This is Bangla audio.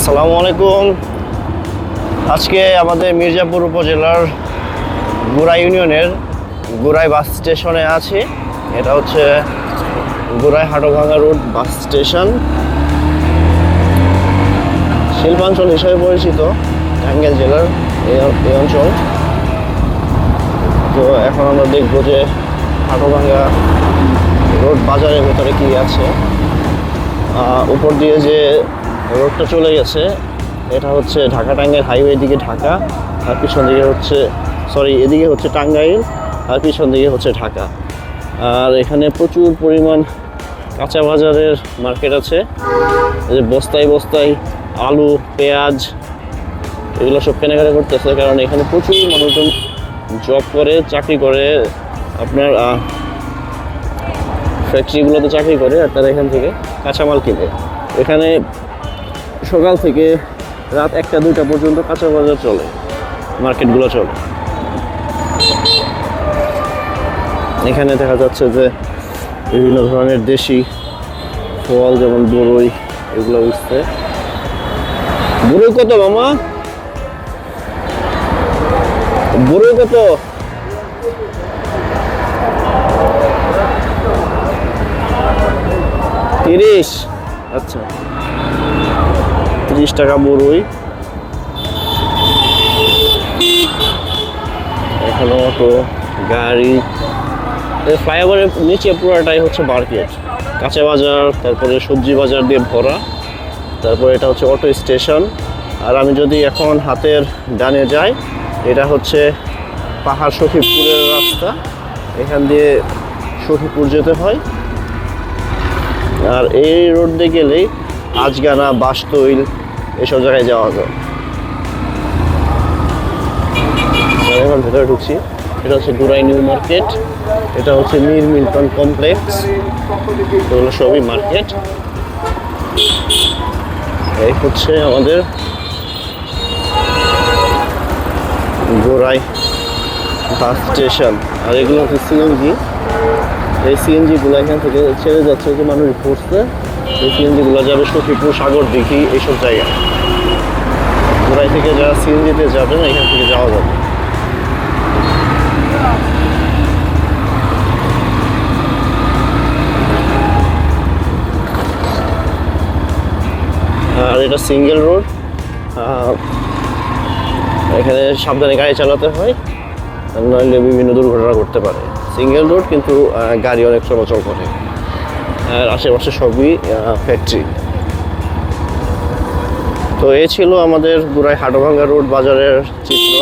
আসসালামু আলাইকুম। আজকে আমাদের মির্জাপুর উপজেলার গুড়া ইউনিয়নের গুড়াই বাস স্টেশনে আছি। এটা হচ্ছে গুড়াই হাটোভাঙ্গা রোড বাস স্টেশন। শিল্পাঞ্চল হিসেবে পরিচিত টাঙ্গাইল জেলার এই অঞ্চল। তো এখন আমরা দেখব যে হাটোভাঙ্গা রোড বাজারের ভেতরে কী আছে। উপর দিয়ে যে রোডটা চলে গেছে। এটা হচ্ছে ঢাকা টাঙ্গাইল হাইওয়ে দিকে ঢাকা, আর পিছন দিকে হচ্ছে সরি এদিকে হচ্ছে টাঙ্গাইল, আর পিছন দিকে হচ্ছে ঢাকা। আর এখানে প্রচুর পরিমাণ কাঁচা বাজারের মার্কেট আছে। যে বস্তায় বস্তায় আলু, পেঁয়াজ, এগুলো সব কেনাকাটা করতেছে, কারণ এখানে প্রচুর মানুষজন জব করে, চাকরি করে। আপনার ফ্যাক্টরিগুলোতে চাকরি করে, আর তারা এখান থেকে কাঁচামাল কিনে। এখানে সকাল থেকে রাত একটা, দুইটা পর্যন্ত কাঁচা বাজার চলে, মার্কেটগুলো চলে। এখানে দেখা যাচ্ছে যে বিভিন্ন ধরনের দেশি ফল, যেমন বড়ই এগুলো উঠছে। বড়ই কত মামা? বড়ই কত? তিরিশ। আচ্ছা। তিরিশ টাকা বড়ই এখানে অটো, গাড়ি ফ্লাইওভারের নিচে পুরোটাই হচ্ছে মার্কেট। কাঁচা বাজার, তারপরে সবজি বাজার দিয়ে ভরা। তারপরে এটা হচ্ছে অটো স্টেশন। আর আমি যদি এখন হাতের ডানে যাই, এটা হচ্ছে পাহাড় সখীপুরের রাস্তা। এখান দিয়ে সখীপুর যেতে হয়। আর এই রোড দিয়ে গেলেই আজগানা বাসতৈল এসব জায়গায় যাওয়া আমি এখন ভেতরে ঢুকছি। এটা হচ্ছে গুরাই নিউ মার্কেট। এটা হচ্ছে মীর মিল্টন কমপ্লেক্স। এগুলো সবই মার্কেট। এই হচ্ছে আমাদের গোড়াই বাস স্টেশন। আর এগুলো হচ্ছে সিএনজি। এই সিএনজিগুলো এখান থেকে ছেড়ে যাচ্ছে যে মানুষ পড়ছে সিএনজিগুলো যাবে সখীপুর সাগর, দিঘি, এইসব জায়গায়। গোড়াই থেকে যারা সিএনজিতে যাবেন এখান থেকে যাওয়া যাবে। আর এটা সিঙ্গেল রোড। এখানে সাবধানে গাড়ি চালাতে হয় নইলে বিভিন্ন দুর্ঘটনা ঘটতে পারে। সিঙ্গেল রোড কিন্তু গাড়ি অনেক চলাচল করে। আর আশেপাশে সবই ফ্যাক্টরি তো এ ছিল আমাদের গুড়াই হাটভাঙ্গা রোড বাজারের চিত্র।